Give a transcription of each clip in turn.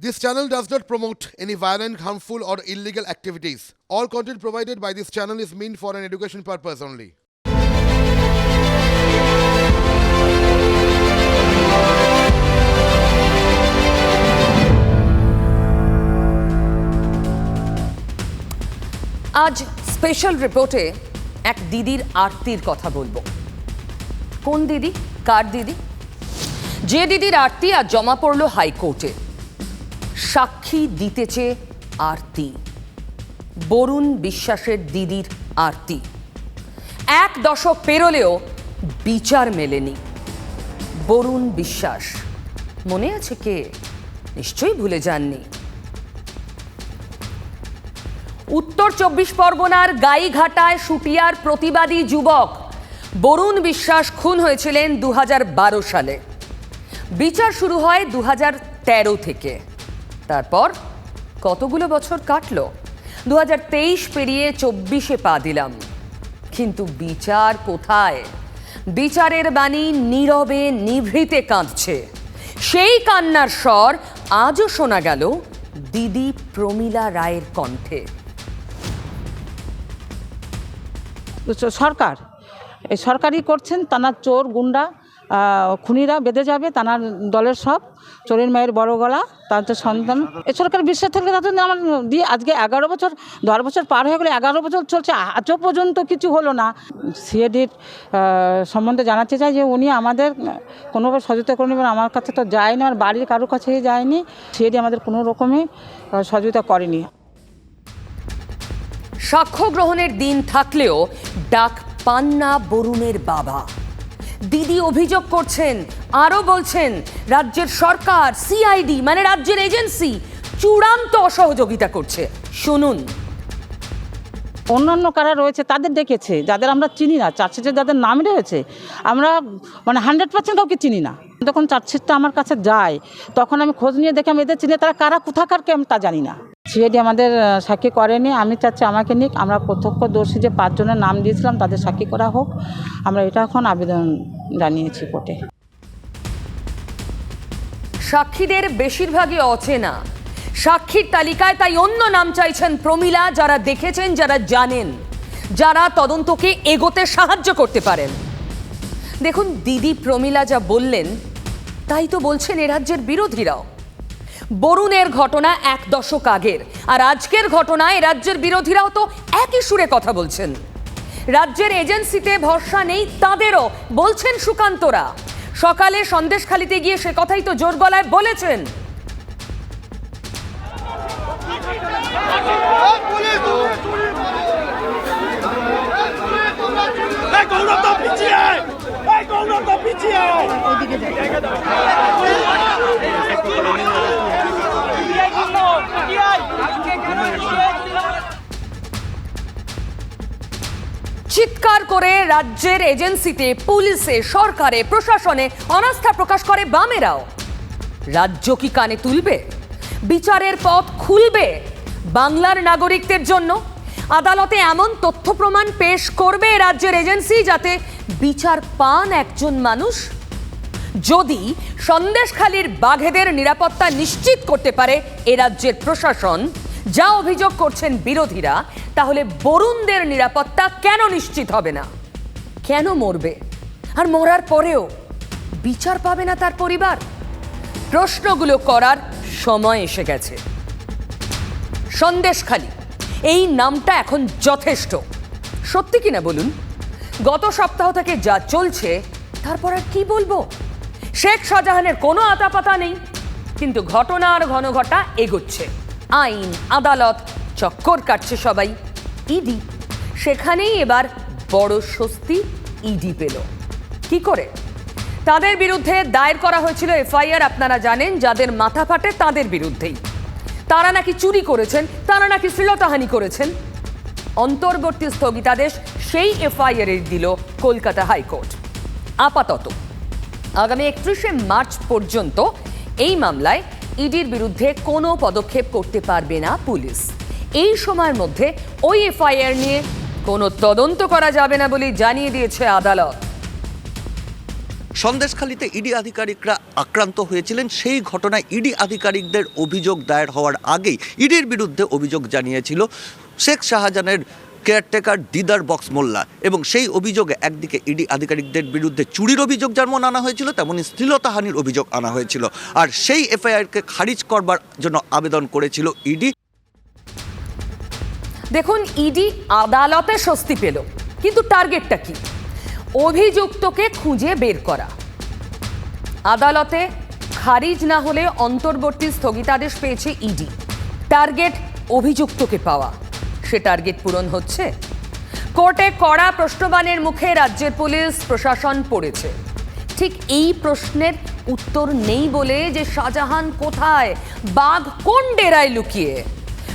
This channel does not promote any violent, harmful, or illegal activities. All content provided by this channel is meant for an education purpose only. আজ special রিপোর্টে এক দিদির আরতির কথা বলব কোন দিদি কার দিদি যে দিদির আরতি আজ জমা পড়ল হাইকোর্টে সাক্ষী দিতেছে আরতি। বরুণ বিশ্বাসের দিদির আরতি। এক দশক পেরোলেও বিচার মেলেনি। বরুণ বিশ্বাস। মনে আছে কে? নিশ্চয়ই ভুলে যাননি। উত্তর চব্বিশ পরগনার গাইঘাটায় সুটিয়ার প্রতিবাদী যুবক বরুণ বিশ্বাস খুন হয়েছিলেন দু হাজার বারো সালে। বিচার শুরু হয় দু হাজার তেরো থেকে। তারপর কতগুলো বছর কাটলো? দু হাজার তেইশ পেরিয়ে চব্বিশে পা দিলাম। কিন্তু বিচার কোথায়? বিচারের বাণী নীরবে নিভৃতে কাঁদছে। সেই কান্নার স্বর আজও শোনা গেল দিদি প্রমীলা রায়ের কণ্ঠে। সরকার। সরকারই করছেন, তানার চোর, গুন্ডা খুনিরা বেঁধে যাবে, তানার দলের সব। চোরের মায়ের বড় গলা তাদের সন্তান। এ সরকার বিশ্বাস থাকলে তাদের আমার দিয়ে আজকে এগারো বছর, দশ বছর পার হয়ে গেলে এগারো বছর চলছে, আজও পর্যন্ত কিছু হলো না। সিএডির সম্বন্ধে জানাতে চাই যে উনি আমাদের, কোনোভাবে সচেতন করে নেবেন আমার কাছে তো যায়নি আর বাড়ির কারোর কাছেই যায়নি। সিএডি আমাদের কোনো রকমই সহযোগিতা করেনি। সাক্ষ্য গ্রহণের দিন থাকলেও ডাক পান না বরুণের বাবা। দিদি অভিযোগ করছেন, আরও বলছেন, রাজ্যের সরকার, সিআইডি মানে রাজ্যের এজেন্সি, চূড়ান্ত অসহযোগিতা করছে। শুনুন। অন্যান্য কারা রয়েছে তাদের ডেকেছে যাদের আমরা চিনি না চার্জশিটে যাদের নাম রয়েছে, আমরা মানে হান্ড্রেড পার্সেন্ট কাউকে চিনি না। যখন চার্জশিটটা আমার কাছে যায়, তখন আমি খোঁজ নিয়ে দেখে আমি এদের চিনি, তারা কারা, কোথাকার কে আমি তা জানি না। সিআইডি আমাদের সাক্ষী করেনি। আমি চাচ্ছি আমাকে নিক, আমরা প্রত্যক্ষদর্শী যে পাঁচজনের নাম দিয়েছিলাম, তাদের সাক্ষী করা হোক। আমরা এটা এখন আবেদন জানিয়েছি কোর্টে। সাক্ষীদের বেশিরভাগই অচেনা। সাক্ষীর তালিকায় তাই অন্য নাম চাইছেন প্রমীলা, যারা দেখেছেন, যারা জানেন, যারা তদন্তকে এগোতে সাহায্য করতে পারেন। দেখুন, দিদি প্রমীলা যা বললেন, তাই তো বলছেন এ রাজ্যের বিরোধীরাও। বরুণের ঘটনা এক দশক আগের। আর আজকের ঘটনায় রাজ্যের বিরোধীরাও তো একই সুরে কথা বলছেন। রাজ্যের এজেন্সিতে ভরসা নেই তাদেরও, বলছেন সুকান্তরা। সকালে সন্দেশখালিতে গিয়ে সে কথাই তো জোর গলায় বলেছেন। পিছিয়ে! চিৎকার করে রাজ্যের এজেন্সিতে, পুলিশে, সরকারে, প্রশাসনে অনাস্থা প্রকাশ করে বামেরাও। রাজ্য কি কানে তুলবে? বিচারের পথ খুলবে বাংলার নাগরিকদের জন্য? আদালতে এমন তথ্য প্রমাণ পেশ করবে রাজ্যের এজেন্সি যাতে বিচার পান একজন মানুষ? যদি সন্দেশখালীর বাঘেদের নিরাপত্তা নিশ্চিত করতে পারে এ রাজ্যের প্রশাসন, যা অভিযোগ করছেন বিরোধীরা, তাহলে বরুণদের নিরাপত্তা কেন নিশ্চিত হবে না? কেন মরবে? আর মরার পরেও বিচার পাবে না তার পরিবার? প্রশ্নগুলো করার সময় এসে গেছে। সন্দেশখালী এই নামটা এখন যথেষ্ট। সত্যি কিনা বলুন? গত সপ্তাহ থেকে যা চলছে, তারপর আর কি বলব? শেখ শাহজাহানের কোনো আতাপাতা নেই, কিন্তু ঘটনার ঘনঘটা এগোচ্ছে। আইন, আদালত, চক্কর কাটছে সবাই। ইডি, সেখানেই এবার বড় স্বস্তি ইডি পেল। কি করে? তাদের বিরুদ্ধে দায়ের করা হয়েছিল এফআইআর, আপনারা জানেন, যাদের মাথা ফাটে তাদের বিরুদ্ধেই। তারা নাকি চুরি করেছেন, তারা নাকি শ্লীলতাহানি করেছেন? অন্তর্বর্তী স্থগিতাদেশ সেই এফআইআর এর দিল কলকাতা হাইকোর্ট। আপাতত, আগামী একত্রিশে মার্চ পর্যন্ত এই মামলায় ইডির বিরুদ্ধে কোনো পদক্ষেপ করতে পারবে না পুলিশ। এই সময়ের মধ্যে ওই এফআইআর নিয়ে কোনো তদন্ত করা যাবে না বলে জানিয়ে দিয়েছে আদালত। সন্দেশখালিতে ইডি আধিকারিকরা আক্রান্ত হয়েছিলেন। সেই ঘটনায় ইডি আধিকারিকদের অভিযোগ দায়ের হওয়ার আগেই ইডির বিরুদ্ধে অভিযোগ জানিয়েছিল শেখ শাহজাহানের কেয়ারটেকার দিদার বক্স মোল্লা এবং সেই অভিযোগে একদিকে ইডি আধিকারিকদের বিরুদ্ধে চুরির অভিযোগ যেমন আনা হয়েছিল, তেমনি শ্লীলতাহানির অভিযোগ আনা হয়েছিল। আর সেই এফআইআরকে খারিজ করবার জন্য আবেদন করেছিল ইডি। দেখুন, ইডি আদালতে স্বস্তি পেল, কিন্তু টার্গেটটা কি? অভিযুক্তকে খুঁজে বের করা। আদালতে খারিজ না হলে অন্তর্বর্তী স্থগিতাদেশ পেয়েছে ইডি। টার্গেট অভিযুক্তকে পাওয়া। সে টার্গেট পূরণ হচ্ছে। কোর্টে কড়া প্রশ্নবানের মুখে রাজ্যের পুলিশ, প্রশাসন পড়েছে। ঠিক এই প্রশ্নের উত্তর নেই বলে যে শাহজাহান কোথায়, বাঘ কোন ডেরায় লুকিয়ে?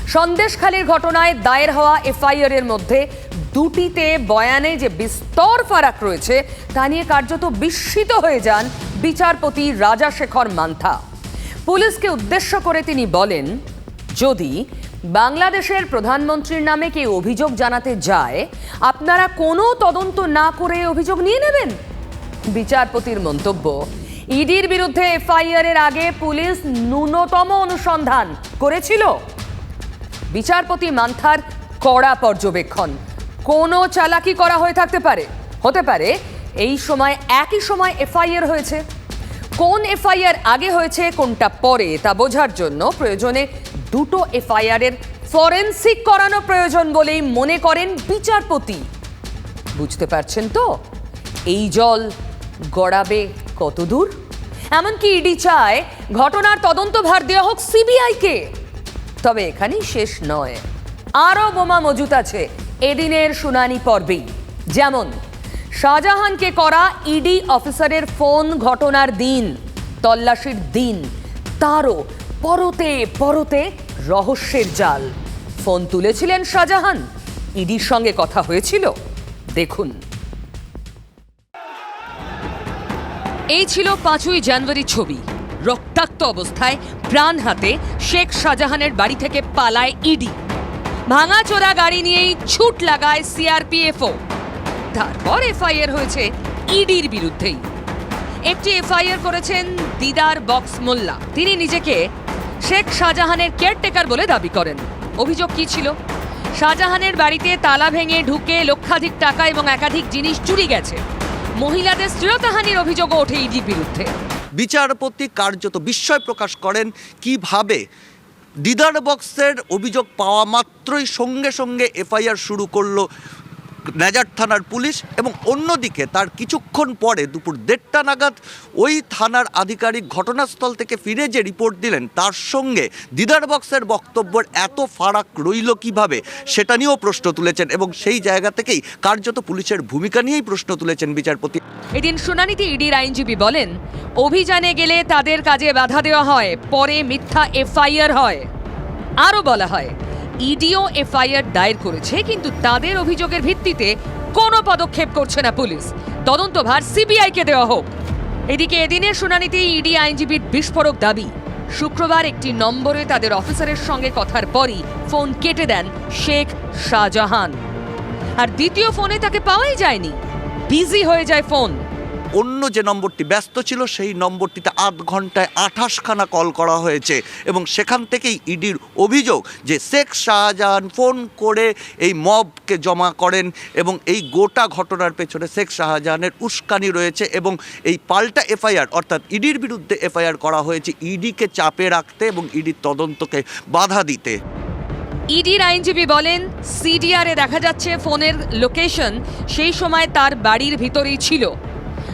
সন্দেশখালীর ঘটনায় দায়ের হওয়া এফআইআর এর মধ্যে দুটিতে বয়ানে যে বিস্তর ফারাক রয়েছে, তা নিয়ে কার্যত বিস্মিত হয়ে যান বিচারপতি রাজাশেখর মান্থা। পুলিশকে উদ্দেশ্য করে তিনি বলেন, যদি বাংলাদেশের প্রধানমন্ত্রীর নামে কেউ অভিযোগ জানাতে যায়, আপনারা কোনো তদন্ত না করে অভিযোগ নিয়ে নেবেন? বিচারপতির মন্তব্য, ইডির বিরুদ্ধে এফআইআর এর আগে পুলিশ ন্যূনতম অনুসন্ধান করেছিল। বিচারপতি মান্থার কড়া পর্যবেক্ষণ কোনো চালাকি করা হয়ে থাকতে পারে। হতে পারে, এই সময় একই সময় এফআইআর হয়েছে। কোন এফআইআর আগে হয়েছে, কোনটা পরে, তা বোঝার জন্য প্রয়োজনে দুটো এফআইআর এর ফরেনসিক করানো প্রয়োজন বলেই মনে করেন বিচারপতি। বুঝতে পারছেন তো? এই জল গড়াবে কত দূর এমনকি ইডি চায় ঘটনার তদন্ত ভার দেওয়া হোক সিবিআইকে। তবে এখানেই শেষ নয়। আরও বোমা মজুত আছে। এদিনের শুনানি পর্বেই যেমন, শাহজাহানকে করা ইডি অফিসারের ফোন ঘটনার দিন, তল্লাশির দিন, তারও পরতে পরতে রহস্যের জাল। ফোন তুলেছিলেন শাহজাহান, ইডির সঙ্গে কথা হয়েছিল। দেখুন। এই ছিল পাঁচই জানুয়ারি ছবি। রক্তাক্ত অবস্থায় প্রাণ হাতে শেখ শাহজাহানের বাড়ি থেকে পালায় ইডি। ভাঙাচোরা গাড়ি নিয়েই ছুট লাগায় সিআরপিএফও। তারপর এফআইআর হয়েছে ইডির বিরুদ্ধেই। একটি এফআইআর করেছেন দিদার বক্স মোল্লা। তিনি নিজেকে শেখ শাহজাহানের কেয়ারটেকার বলে দাবি করেন। অভিযোগ কি ছিল? শাহজাহানের বাড়িতে তালা ভেঙে ঢুকে লক্ষাধিক টাকা এবং একাধিক জিনিস চুরি গেছে। মহিলাদের শ্লীলতাহানির অভিযোগও ওঠে ইডির বিরুদ্ধে। বিচারপতি কার্যত বিস্ময় প্রকাশ করেন কীভাবে দিদার বক্সের অভিযোগ পাওয়া মাত্রই সঙ্গে সঙ্গে এফআইআর শুরু করল নাজার থানার পুলিশ এবং অন্যদিকে তার কিছুক্ষণ পরে দুপুর দেড়টা নাগাদ ওই থানার আধিকারিক ঘটনাস্থল থেকে ফিরে যে রিপোর্ট দিলেন, তার সঙ্গে দিদার বক্সের বক্তব্যের এত ফারাক রইল কীভাবে সেটা নিয়েও প্রশ্ন তুলেছেন এবং সেই জায়গা থেকেই কার্যত পুলিশের ভূমিকা নিয়েই প্রশ্ন তুলেছেন বিচারপতি। এদিন শুনানিতে ইডির আইনজীবী বলেন, অভিযানে গেলে তাদের কাজে বাধা দেওয়া হয়, পরে মিথ্যা এফআইআর হয়। আরও বলা হয় ইডিও এফআইআর দায়ের করেছে, কিন্তু তাদের অভিযোগের ভিত্তিতে কোনো পদক্ষেপ করছে না পুলিশ। তদন্তভার সিবিআইকে দেওয়া হোক। এদিকে এদিনের শুনানিতে ইডি আইনজীবীর বিস্ফোরক দাবি, শুক্রবার একটি নম্বরে তাদের অফিসারের সঙ্গে কথার পরই ফোন কেটে দেন শেখ শাহজাহান। আর দ্বিতীয় ফোনে তাকে পাওয়াই যায়নি। বিজি হয়ে যায় ফোন। অন্য যে নম্বরটি ব্যস্ত ছিল, সেই নম্বরটিতে আধ ঘন্টায় আঠাশখানা কল করা হয়েছে এবং সেখান থেকেই ইডির অভিযোগ যে শেখ শাহজাহান ফোন করে এই মবকে জমা করেন এবং এই গোটা ঘটনার পেছনে শেখ শাহজাহানের উস্কানি রয়েছে এবং এই পাল্টা এফআইআর, অর্থাৎ ইডির বিরুদ্ধে এফআইআর করা হয়েছে ইডিকে চাপে রাখতে এবং ইডির তদন্তকে বাধা দিতে। ইডির আইনজীবী বলেন, সিডিআরে দেখা যাচ্ছে ফোনের লোকেশন সেই সময় তার বাড়ির ভিতরেই ছিল।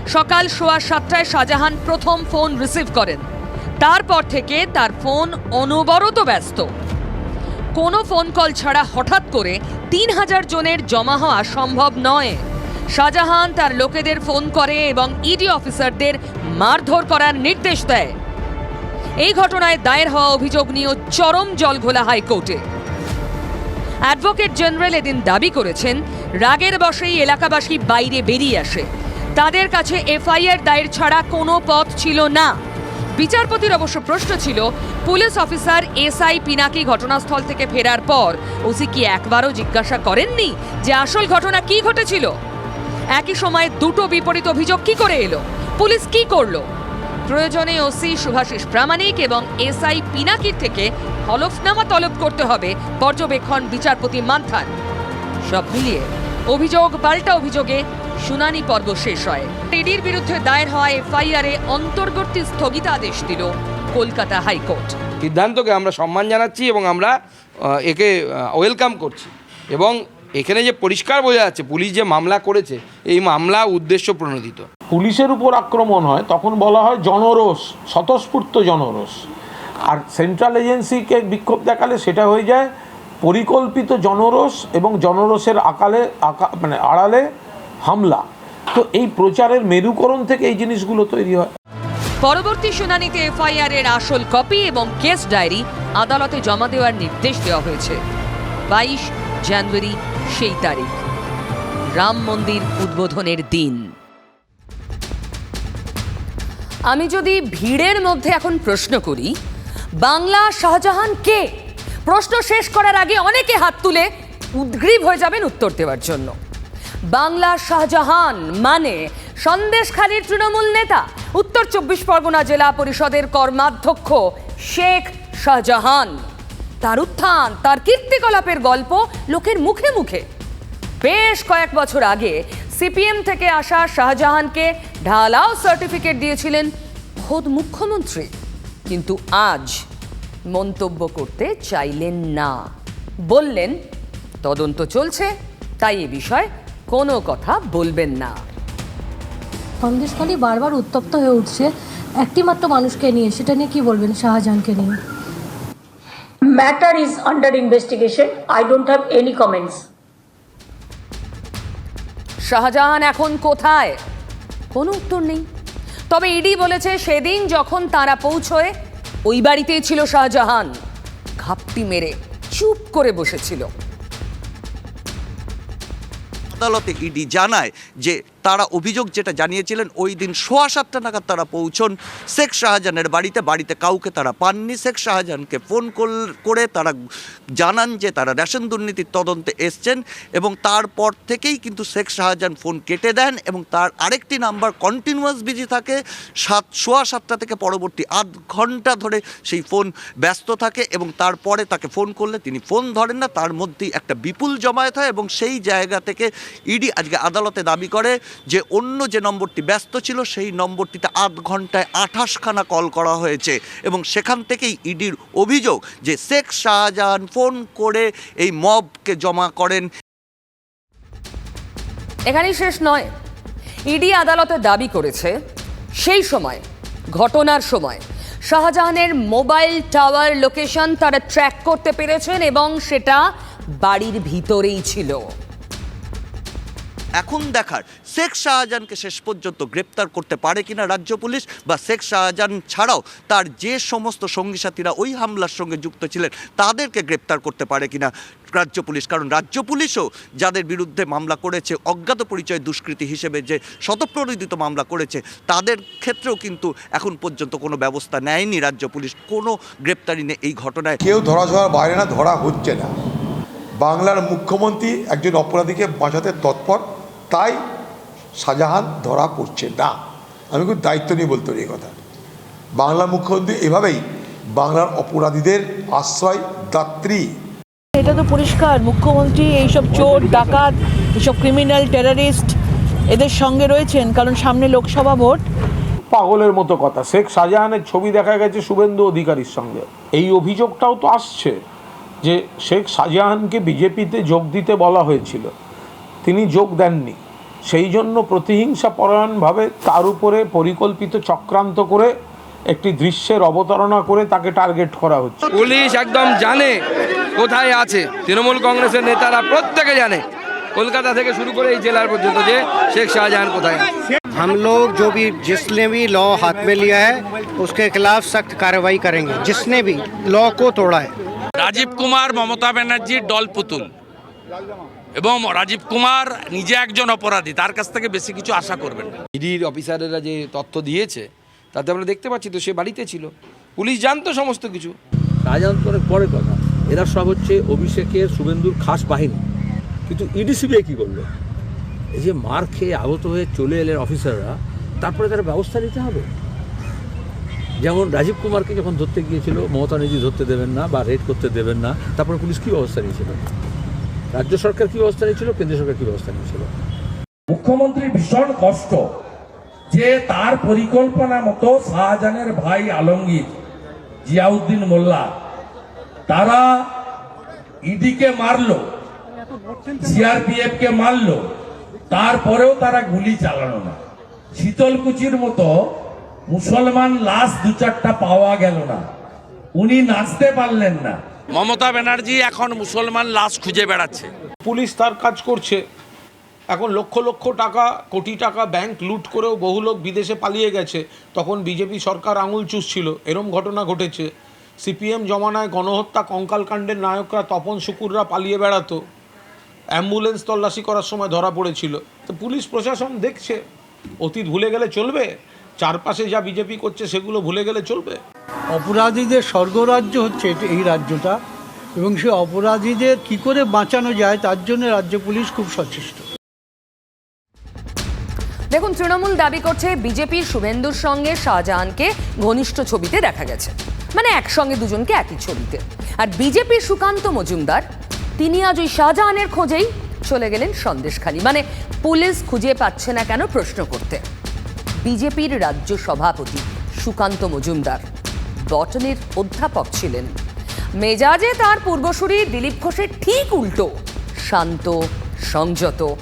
সকাল সোয়া সাতটায় শাহজাহান প্রথম ফোন রিসিভ করেন। তারপর থেকে তার ফোন অনবরত ব্যস্ত। কোনো ফোন কল ছাড়া হঠাৎ করে তিন হাজার জনের জমা হওয়া সম্ভব নয়। শাহজাহান তার লোকেদের ফোন করে এবং ইডি অফিসারদের মারধর করার নির্দেশ দেয়। এই ঘটনায় দায়ের হওয়া অভিযোগ নিয়েও চরম জলঘোলা হাইকোর্টে। অ্যাডভোকেট জেনারেল এদিন দাবি করেছেন, রাগের বশেই এলাকাবাসী বাইরে বেরিয়ে আসে। তাদের কাছে এফআইআর দায়ের ছাড়া কোনো পথ ছিল না। বিচারপতির অবশ্য প্রশ্ন ছিল, পুলিশ অফিসার এসআই পিনাকি ঘটনাস্থল থেকে ফেরার পর ওসি কি একবারও জিজ্ঞাসা করেননি যে আসল ঘটনা কি ঘটেছিল? একই সময়ে দুটো বিপরীত অভিযোগ কি করে এলো? পুলিশ কি করল? প্রয়োজনে ওসি শুভাশিস প্রামাণিক এবং এসআই পিনাকির থেকে হলফনামা তলব করতে হবে, পর্যবেক্ষণ বিচারপতি মান্থান। সব মিলিয়ে অভিযোগ, পাল্টা অভিযোগে শুনানি পর্ব শেষ হয়। টেডির বিরুদ্ধে দায়ের হওয়া এফআইআরে অন্তর্বর্তী স্থগিতাদেশ দিল কলকাতা হাইকোর্ট। সিদ্ধান্তকে আমরা সম্মান জানাচ্ছি এবং আমরা একে ওয়েলকাম করছি। এবং এখানে যে পরিষ্কার বোঝা যাচ্ছে পুলিশ যে মামলা করেছে এই মামলা উদ্দেশ্য প্রণোদিত। পুলিশের উপর আক্রমণ হয় তখন বলা হয় জনরোষ স্বতঃস্ফূর্ত জনরোষ। আর সেন্ট্রাল এজেন্সিকে বিক্ষোভ দেখালে সেটা হয়ে যায় পরিকল্পিত জনরোষ এবং জনরোষের আকালে আকা মানে আড়ালে হামলা। তো এই প্রচারের মেরুকরণ থেকে এই জিনিসগুলো তৈরি হয়। পরবর্তী শুনানিতে এফআইআর এর আসল কপি এবং কেস ডায়েরি আদালতে জমা দেওয়ার নির্দেশ দেওয়া হয়েছে। বাইশ জানুয়ারি সেই তারিখ। রাম মন্দির উদ্বোধনের দিন। আমি যদি ভিড়ের মধ্যে এখন প্রশ্ন করি, বাংলা শাহজাহান কে? প্রশ্ন শেষ করার আগে অনেকে হাত তুলে উদ্গ্রীব হয়ে যাবেন উত্তর দেওয়ার জন্য। বাংলা শাহজাহান মানে সন্দেশখালীর তৃণমূল নেতা। উত্তর চব্বিশ পরগনা জেলা পরিষদের কর্মাধ্যক্ষ শেখ শাহজাহান। তার উত্থান, তার কীর্তিকলাপের গল্প লোকের মুখে মুখে। বেশ কয়েক বছর আগে সিপিএম থেকে আসা শাহজাহানকে ঢালাও সার্টিফিকেট দিয়েছিলেন খোদ মুখ্যমন্ত্রী। কিন্তু আজ মন্তব্য করতে চাইলেন না। বললেন, তদন্ত চলছে, তাই এ বিষয়ে কোনো কথা বলবেন না। সন্দেশখালী বারবার উত্তপ্ত হয়ে উঠছে। একটি মাত্র মানুষকে নিয়ে সেটা নিয়ে কি বলবেন শাহজাহানকে নিয়ে? Matter is under investigation I don't have any comments. শাহজাহান এখন কোথায়? কোনো উত্তর নেই। তবে ইডি বলেছে সেদিন যখন তারা পৌঁছয় ওই বাড়িতেই ছিল শাহজাহান। ঘাপটি মেরে চুপ করে বসেছিল। আদালতে ইডি জানায় যে তারা অভিযোগ যেটা জানিয়েছিলেন, ওই দিন সোয়া সাতটা নাগাদ তারা পৌঁছন। শেখ শাহজাহানের বাড়িতে বাড়িতে কাউকে তারা পাননি। শেখ শাহজাহানকে ফোন করে তারা জানান যে তারা রেশন দুর্নীতির তদন্তে এসছেন এবং তারপর থেকেই কিন্তু শেখ শাহজাহান ফোন কেটে দেন এবং তার আরেকটি নাম্বার কন্টিনিউয়াস বিজি থাকে। সাত, সোয়া সাতটা থেকে পরবর্তী আধ ঘণ্টা ধরে সেই ফোন ব্যস্ত থাকে এবং তারপরে তাকে ফোন করলে তিনি ফোন ধরেন না। তার মধ্যেই একটা বিপুল জমায়েত হয় এবং সেই জায়গা থেকে ইডি আজকে আদালতে দাবি করে যে অন্য যে নম্বরটি ব্যস্ত ছিল, সেই নম্বরটিতে আধ ঘন্টায় আঠাশখানা কল করা হয়েছে এবং সেখান থেকেই ইডির অভিযোগ যে শেখ শাহজাহান ফোন করে এই মবকে জমা করেন। এখানেই শেষ নয়। ইডি আদালতে দাবি করেছে, সেই সময়, ঘটনার সময়, শাহজাহানের মোবাইল টাওয়ার লোকেশন তারা ট্র্যাক করতে পেরেছেন এবং সেটা বাড়ির ভিতরেই ছিল। এখন দেখার শেখ শাহজাহানকে শেষ পর্যন্ত গ্রেপ্তার করতে পারে কিনা রাজ্য পুলিশ বা শেখ শাহজাহান ছাড়াও তার যে সমস্ত সঙ্গী সাথীরা ওই হামলার সঙ্গে যুক্ত ছিলেন, তাদেরকে গ্রেপ্তার করতে পারে কিনা রাজ্য পুলিশ? কারণ রাজ্য পুলিশও যাদের বিরুদ্ধে মামলা করেছে, অজ্ঞাত পরিচয় দুষ্কৃতী হিসেবে যে শতপ্রণোদিত মামলা করেছে, তাদের ক্ষেত্রেও কিন্তু এখন পর্যন্ত কোনো ব্যবস্থা নেয়নি রাজ্য পুলিশ। কোনো গ্রেপ্তারি নেই এই ঘটনায়। কেউ ধরা ছোঁয়ার বাইরে না, ধরা হচ্ছে না। বাংলার মুখ্যমন্ত্রী একজন অপরাধীকে বাঁচাতে তৎপর। তাই শাহজাহান ধরা পড়ছে। না আমি খুব দায়িত্ব নিয়ে বলতে পারি এই কথা। বাংলা মুখ্যমন্ত্রী এভাবেই বাংলার অপরাধীদের আশ্রয় দাত্রী। এটা তো পরিষ্কার মুখ্যমন্ত্রী এইসব চোর ডাকাত এইসব ক্রিমিনাল টেরারিস্ট এদের সঙ্গে রয়েছেন কারণ সামনে লোকসভা ভোট। পাগলের মতো কথা। শেখ শাহজাহানের ছবি দেখা গেছে শুভেন্দু অধিকারীর সঙ্গে। এই অভিযোগটাও তো আসছে যে শেখ শাহজাহানকে বিজেপিতে যোগ দিতে বলা হয়েছিল। তিনি যোগ দেননি সেই জন্য প্রতিহিংসা পরায়ণভাবে তার উপরে পরিকল্পিত চক্রান্ত করে একটি দৃশ্যের অবতারণা করে তাকে টার্গেট করা হচ্ছে পুলিশ একদম জানে কোথায় আছে তৃণমূল কংগ্রেসের নেতারা প্রত্যেকে জানে কলকাতা থেকে শুরু করে এই জেলার পর্যন্ত যে শেখ শাহজাহান কোথায় আছে हम लोग जो भी जिसने भी लॉ हाथ में लिया है उसके खिलाफ सख्त कार्रवाई करेंगे जिसने भी लॉ को तोड़ा है রাজীব কুমার মমতা ব্যানার্জির দল পুতুল এবং রাজীব কুমার নিজে একজন অপরাধী তার কাছ থেকে বেশি কিছু আশা করবেন না। ইডির অফিসারেরা যে তথ্য দিয়েছে তাতে আমরা দেখতে পাচ্ছি তো সে বাড়িতে ছিল। পুলিশ জানতো সমস্ত কিছু। অনেক পরের কথা এরা সব হচ্ছে অভিষেকের শুভেন্দুর খাস বাহিনী। কিন্তু ইডিসিবিআই কী করল এই যে মার খেয়ে আহত হয়ে চলে এলেন অফিসাররা তারপরে তারা ব্যবস্থা নিতে হবে। যেমন রাজীব কুমারকে যখন ধরতে গিয়েছিল মমতা নিজে ধরতে দেবেন না বা রেড করতে দেবেন না তারপরে পুলিশ কী ব্যবস্থা নিয়েছিল? রাজ্য সরকার কী ব্যবস্থা নিয়েছিল? কেন্দ্রীয় সরকার কী ব্যবস্থা নিয়েছিল? মুখ্যমন্ত্রী ভীষণ কষ্ট যে তার পরিকল্পনা মতো শাহজাহানের ভাই আলমগীর, জিয়াউদ্দিন মোল্লা, তারা ইডিকে মারলো সিআরপিএফ কে মারলো, তারপরেও তারা গুলি চালানো না। শীতলকুচির মতো মুসলমান লাশ দু চারটা পাওয়া গেল না। উনি নাচতে পারলেন না। মমতা ব্যানার্জি এখন মুসলমান লাশ খুঁজে বেড়াচ্ছে। পুলিশ তার কাজ করছে। এখন লক্ষ লক্ষ টাকা, কোটি টাকা ব্যাংক লুট করেও বহু লোক বিদেশে পালিয়ে গেছে। তখন বিজেপি সরকার আঙুল চুষছিল। এরম ঘটনা ঘটেছে। সিপিএম জমানায় গণহত্যা, কঙ্কালকাণ্ডের নায়করা তপন শুকুররা পালিয়ে বেড়াতো। অ্যাম্বুলেন্স তল্লাশি করার সময় ধরা পড়েছিল। তো পুলিশ প্রশাসন দেখছে। অতীত ভুলে গেলে চলবে? চারপাশে যা বিজেপি করছে সেগুলো ভুলে গেলে চলবে? অপরাধীদের স্বর্গরাজ্য হচ্ছে এটি- এই রাজ্যটা। এবং সে অপরাধীদের কি করে বাঁচানো যায় তার জন্য রাজ্য পুলিশ খুব সচেষ্ট। দেখুন তৃণমূল দাবি করছে বিজেপির শুভেন্দুর সঙ্গে শাহজাহানকে ঘনিষ্ঠ ছবিতে দেখা গেছে। মানে একসঙ্গে দুজনকে একই ছবিতে। আর বিজেপির সুকান্ত মজুমদার তিনি আজ ওই শাহজাহানের খোঁজেই চলে গেলেন সন্দেশখালী। মানে পুলিশ খুঁজে পাচ্ছে না কেন প্রশ্ন করতে। বিজেপির রাজ্য সভাপতি সুকান্ত মজুমদার। বটনের অধ্যাপক ছিলেন। মেজাজে তার পূর্বসূরি দিলীপ ঘোষের ঠিক উল্টো, শান্ত, সংযত।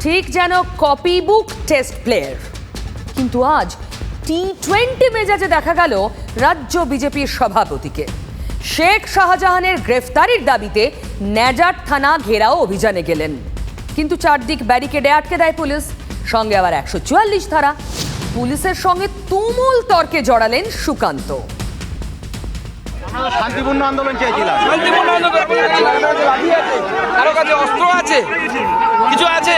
ঠিক যেন কপি বুক টেস্ট প্লেয়ার কিন্তু আজ টি টোয়েন্টি মেজাজে দেখা গেল রাজ্য বিজেপির সভাপতিকে। শেখ শাহজাহানের গ্রেফতারির দাবিতে ন্যাজার থানা ঘেরাও অভিযানে গেলেন। কিন্তু চারদিক ব্যারিকেডে আটকে দেয় পুলিশ। সঙ্গে আবার একশো চুয়াল্লিশ ধারা। পুলিশের সঙ্গে তুমুল তর্কে জড়ালেন সুকান্ত। শান্তিপূর্ণ আন্দোলন চেয়েছিলাম। শান্তিপূর্ণ আন্দোলন করে লাঠি আছে। কারও কাছে অস্ত্র আছে? কিছু আছে?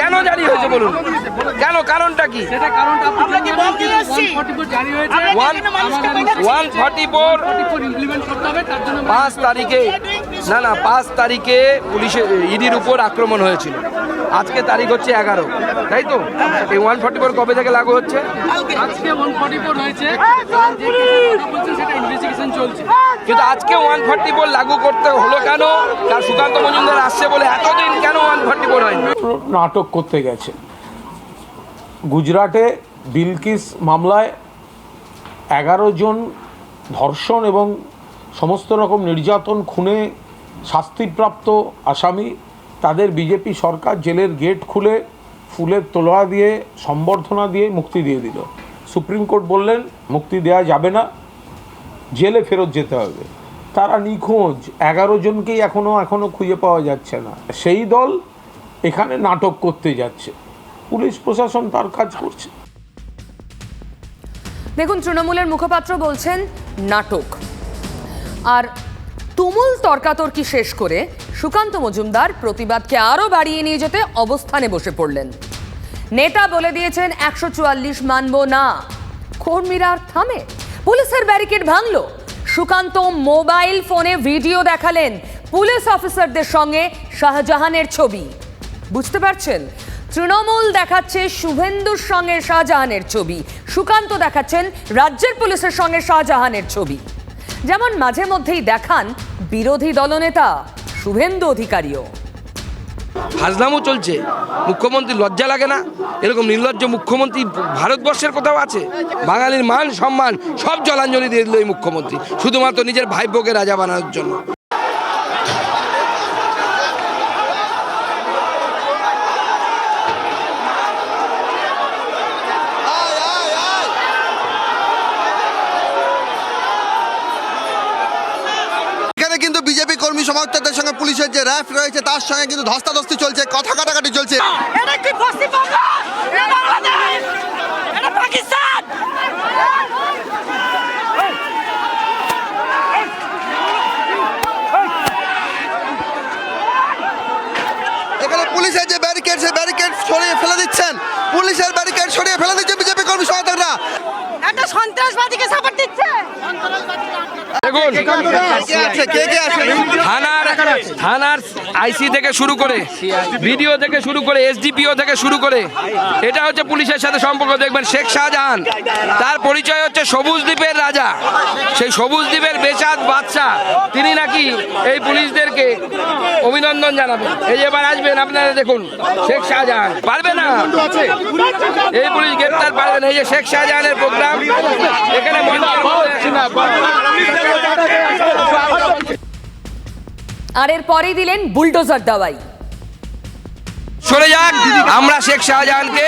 কেন জারি হয়েছে বলুন? কেন কারণটা কি? ওয়ান ফর্টি ফোর পাঁচ তারিখে না না পাঁচ তারিখে পুলিশের ইডির উপর আক্রমণ হয়েছিল। আজকে তারিখ হচ্ছে এগারো তাই তো? এই ওয়ান ফর্টি ফোর কবে থেকে লাগু হচ্ছে? কিন্তু আজকে ওয়ান ফর্টি ফোর লাগু করতে হলো কেন? তার সুকান্ত মজুমদার আসছে বলে এতদিন কেন ওয়ান ফর্টি ফোর হয়নি? নাটক করতে গেছে। গুজরাটে বিলকিস মামলায় এগারো জন ধর্ষণ এবং সমস্ত রকম নির্যাতন, খুনে শাস্তিপ্রাপ্ত আসামি, তাদের বিজেপি সরকার জেলের গেট খুলে ফুলের তোলা দিয়ে, সম্বর্ধনা দিয়ে মুক্তি দিয়ে দিল। সুপ্রিম কোর্ট বললেন, মুক্তি দেওয়া যাবে না, জেলে ফেরত যেতে হবে। তারা নিখোঁজ, এগারো জনকেই এখনও এখনও খুঁজে পাওয়া যাচ্ছে না। সেই দল এখানে নাটক করতে যাচ্ছে। পুলিশ প্রশাসন তার কাজ করছে। দেখুন, তৃণমূলের মুখপাত্র বলছেন, নাটক। আর তুমুল তর্কাতর্কি শেষ করে সুকান্ত মজুমদার প্রতিবাদকে আরও বাড়িয়ে নিয়ে যেতে অবস্থানে বসে পড়লেন। নেতা বলে দিয়েছেন, একশো চুয়াল্লিশ মানব না। কর্মীরা আর থামে। পুলিশের ব্যারিকেড ভাঙল। সুকান্ত মোবাইল ফোনে ভিডিও দেখালেন পুলিশ অফিসারদের সঙ্গে শাহজাহানের ছবি। বুঝতে পারছেন? তৃণমূল দেখাচ্ছে শুভেন্দুর সঙ্গে শাহজাহানের ছবি। সুকান্ত দেখাচ্ছেন রাজ্যের পুলিশের সঙ্গে শাহজাহানের ছবি। যেমন মাঝে মধ্যেই দেখান বিরোধী দলনেতা শুভেন্দু অধিকারীও। হাজলামও চলছে। মুখ্যমন্ত্রী লজ্জা লাগে না? এরকম নির্লজ্জ মুখ্যমন্ত্রী ভারতবর্ষের কোথাও আছে? বাঙালির মান, সম্মান, সব জলাঞ্জলি দিয়ে দিল এই মুখ্যমন্ত্রী। শুধুমাত্র নিজের ভাইপোকে রাজা বানানোর জন্য এখানে কিন্তু বিজেপি কর্মী সমর্থকদের সঙ্গে পুলিশের যে র্যাফ রয়েছে তার সঙ্গে কিন্তু ধস্তাধস্তি চলছে কথা কাটাকাটি চলছে। এটা কি পশ্চিমবঙ্গ এটা বাংলাদেশ! এটা পাকিস্তান! এখানে পুলিশের যে ব্যারিকেড সেই ব্যারিকেড সরিয়ে ফেলে দিচ্ছেন। পুলিশের ব্যারিকেড সরিয়ে ফেলে দিচ্ছে বিজেপি কর্মী সমর্থকরা। একটা সন্ত্রাসবাদীকে সাপোর্ট দিচ্ছে। দেখুন। থানার থানার আইসি থেকে শুরু করে ভিডিও থেকে শুরু করে এসডিপিও থেকে শুরু করে এটা হচ্ছে পুলিশের সাথে সম্পর্ক। দেখবেন শেখ শাহজাহান তার পরিচয় হচ্ছে সবুজ দ্বীপের রাজা। সেই সবুজ দ্বীপের বেচাত বাদশাহ তিনি নাকি এই পুলিশদেরকে অভিনন্দন জানাবেন। এই এবার আসবেন আপনারা দেখুন শেখ শাহজাহান। পারবে না? এই পুলিশ গ্রেপ্তার পারবে না। এই যে শেখ শাহজাহানের প্রোগ্রাম এখানে মধ্যে- আর এর পরেই দিলেন বুলডোজার দাওয়াই সরে যাক আমরা শেখ শাহজাহানকে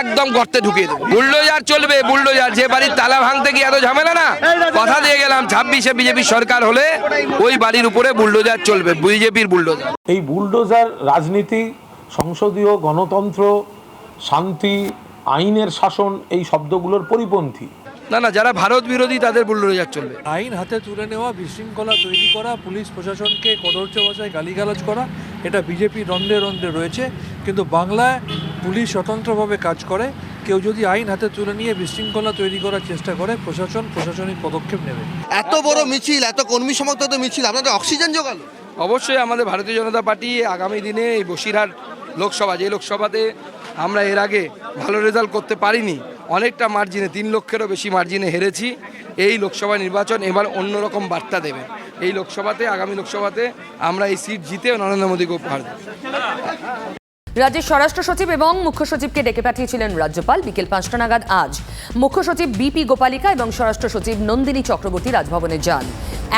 একদম গর্তে ঢুকিয়ে দেবো। বুলডোজার চলবে বুলডোজার। যে বাড়ির তালা ভাঙতে কি এত ঝামেলা না? কথা দিয়ে গেলাম ছাব্বিশে বিজেপি সরকার হলে ওই বাড়ির উপরে বুলডোজার চলবে বিজেপির বুলডোজার। এই বুলডোজার রাজনীতি সংসদীয় গণতন্ত্র শান্তি আইনের শাসন এই শব্দগুলোর পরিপন্থী। না না যারা ভারত বিরোধী তাদের বুলডোজার চলবে। আইন হাতে তুলে নেওয়া বিশৃঙ্খলা তৈরি করা পুলিশ প্রশাসনকে কদর্য ভাষায় গালিগালাজ করা এটা বিজেপি রন্ধ্রে রন্ধ্রে রয়েছে। কিন্তু বাংলায় পুলিশ স্বতন্ত্রভাবে কাজ করে। কেউ যদি আইন হাতে তুলে নিয়ে বিশৃঙ্খলা তৈরি করার চেষ্টা করে প্রশাসন প্রশাসনিক পদক্ষেপ নেবে। এত বড় মিছিল এত কর্মী সমর্থিত মিছিল? আপনাদের অক্সিজেন জোগালো অবশ্যই আমাদের ভারতীয় জনতা পার্টি আগামী দিনে এই বসিরহাট লোকসভা যে লোকসভাতে আমরা এর আগে ভালো রেজাল্ট করতে পারিনি অনেকটা মার্জিনে তিন লক্ষেরও বেশি মার্জিনে হেরেছি। এই লোকসভা নির্বাচন এবার অন্যরকম বার্তা দেবে। এই লোকসভাতে, আগামী লোকসভাতে আমরা এই সিট জিতে নরেন্দ্র মোদীকে উপহার দেব। রাজ্যের স্বরাষ্ট্র সচিব এবং মুখ্য সচিবকে ডেকে পাঠিয়েছিলেন রাজ্যপাল বিকেল পাঁচটা নাগাদ আজ। মুখ্য সচিব বিপি গোপালিকা এবং স্বরাষ্ট্র সচিব নন্দিনী চক্রবর্তী রাজভবনে যান।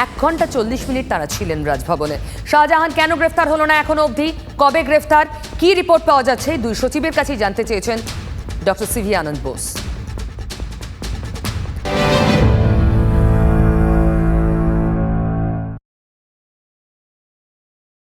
এক ঘণ্টা চল্লিশ মিনিট তারা ছিলেন রাজভবনে। শাহজাহান কেন গ্রেফতার হলো না এখনও অবধি? কবে গ্রেফতার? কি রিপোর্ট পাওয়া যাচ্ছে? দুই সচিবের কাছেই জানতে চেয়েছেন Dr. Sivyanand Bose.